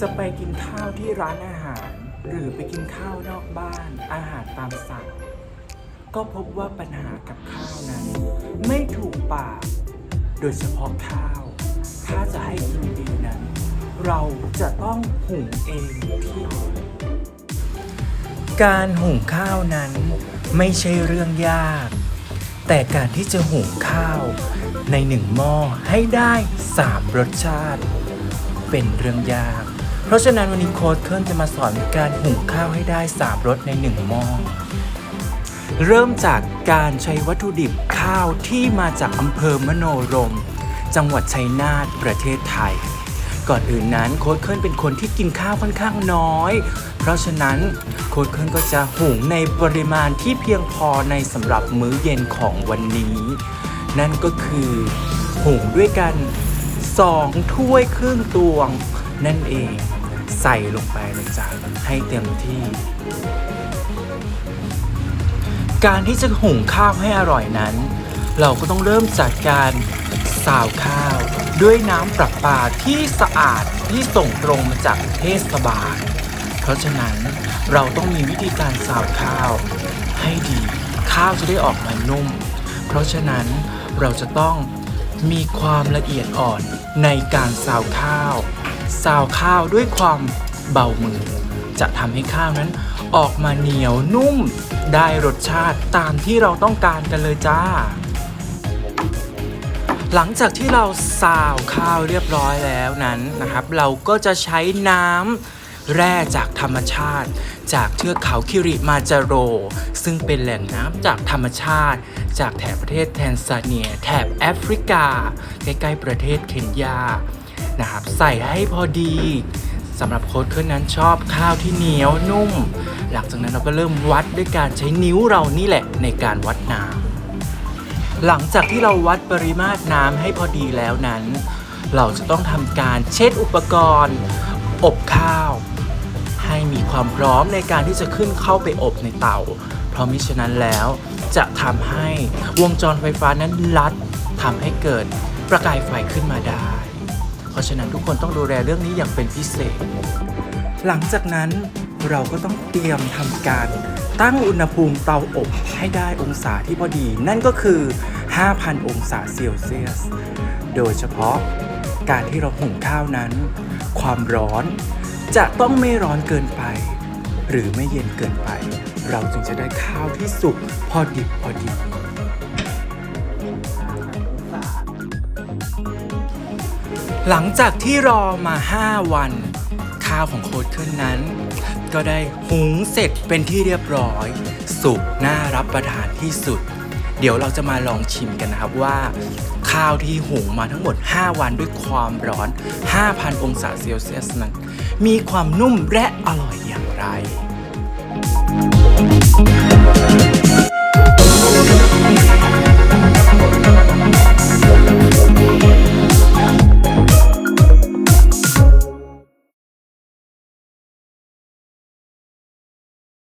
จะไปกินข้าวที่ร้านอาหาร หรือไปกินข้าวนอกบ้าน อาหารตามสั่ง ก็พบว่าปัญหากับข้าวนั้น ไม่ถูกปาก โดยเฉพาะข้าว ถ้าจะให้กินดีนั้น เราจะต้องหุงเองที่หอการหุงข้าวนั้นไม่ใช่เรื่องยาก แต่การที่จะหุงข้าวในหนึ่งหม้อให้ได้สามรสชาติ เป็นเรื่องยาก เพราะฉะนั้นวันนี้โค้ดเคิลจะมาสอนการหุงข้าวให้ได้สามรสในหนึ่งหม้อ เริ่มจากการใช้วัตถุดิบข้าวที่มาจากอำเภอมโนรม จังหวัดชัยนาทประเทศไทย ก่อนอื่นนั้นโค้ดเคิลเป็นคนที่กินข้าวค่อนข้างน้อย เพราะฉะนั้นโค้ดเคิลก็จะหุงในปริมาณที่เพียงพอในสำหรับมื้อเย็นของวันนี้ นั่นก็คือหุงด้วยกันสองถ้วยครึ่งตวงนั่นเอง ใส่ลงไปเลยจ้ะให้เต็มที่ การที่จะหุงข้าวให้อร่อยนั้น เราก็ต้องเริ่มจากการสาวข้าวด้วยน้ำประปาที่สะอาดที่ส่งตรงมาจากเทศบาล เพราะฉะนั้นเราต้องมีวิธีการสาวข้าว ให้ดีข้าวจะได้ออกมานุ่ม เพราะฉะนั้นเราจะต้องมีความละเอียดอ่อนในการสาวข้าว สาวข้าวด้วยความเบามือ จะทำให้ข้าวนั้นออกมาเหนียวนุ่ม ได้รสชาติตามที่เราต้องการกันเลยจ้า หลังจากที่เราซาวข้าวเรียบร้อยแล้วนั้นนะครับ เราก็จะใช้น้ำแร่จากธรรมชาติ จากเทือกเขาคิริมาจาโร ซึ่งเป็นแหล่งน้ำจากธรรมชาติ จากแถบประเทศแทนซาเนีย แถบแอฟริกา ใกล้ๆประเทศเคนยา นะครับ ใส่ให้พอดีสำหรับโค้ดเคิลนั้นชอบข้าวที่เหนียวนุ่ม หลังจากนั้นเราก็เริ่มวัดด้วยการใช้นิ้วเรานี่แหละในการวัดน้ำหลังจากที่เราวัดปริมาตรน้ำให้พอดีแล้วนั้น เราจะต้องทำการเช็ดอุปกรณ์ อบข้าว ให้มีความพร้อมในการที่จะขึ้นเข้าไปอบในเตา เพราะมิฉะนั้นแล้วจะทำให้วงจรไฟฟ้านั้นลัดทำให้เกิดประกายไฟขึ้นมาได้ เพราะฉะนั้นทุกคนต้องดูแลเรื่องนี้อย่างเป็นพิเศษ หลังจากนั้นเราก็ต้องเตรียมทำการตั้งอุณหภูมิเตาอบให้ได้องศาที่พอดี นั่นก็คือ 5,000 องศาเซลเซียส โดยเฉพาะการที่เราหุงข้าวนั้น ความร้อนจะต้องไม่ร้อนเกินไป หรือไม่เย็นเกินไป เราจึงจะได้ข้าวที่สุกพอดิบพอดี หลังจากที่รอมา 5 วัน ข้าวของโค้ดขึ้นนั้น ก็ได้หุงเสร็จเป็นที่เรียบร้อย สุกน่ารับประทานที่สุด เดี๋ยวเราจะมาลองชิมกันนะครับว่า ข้าวที่หุงมาทั้งหมด 5 วันด้วยความร้อน 5,000 องศาเซลเซียสนั้น มีความนุ่มและอร่อยอย่างไร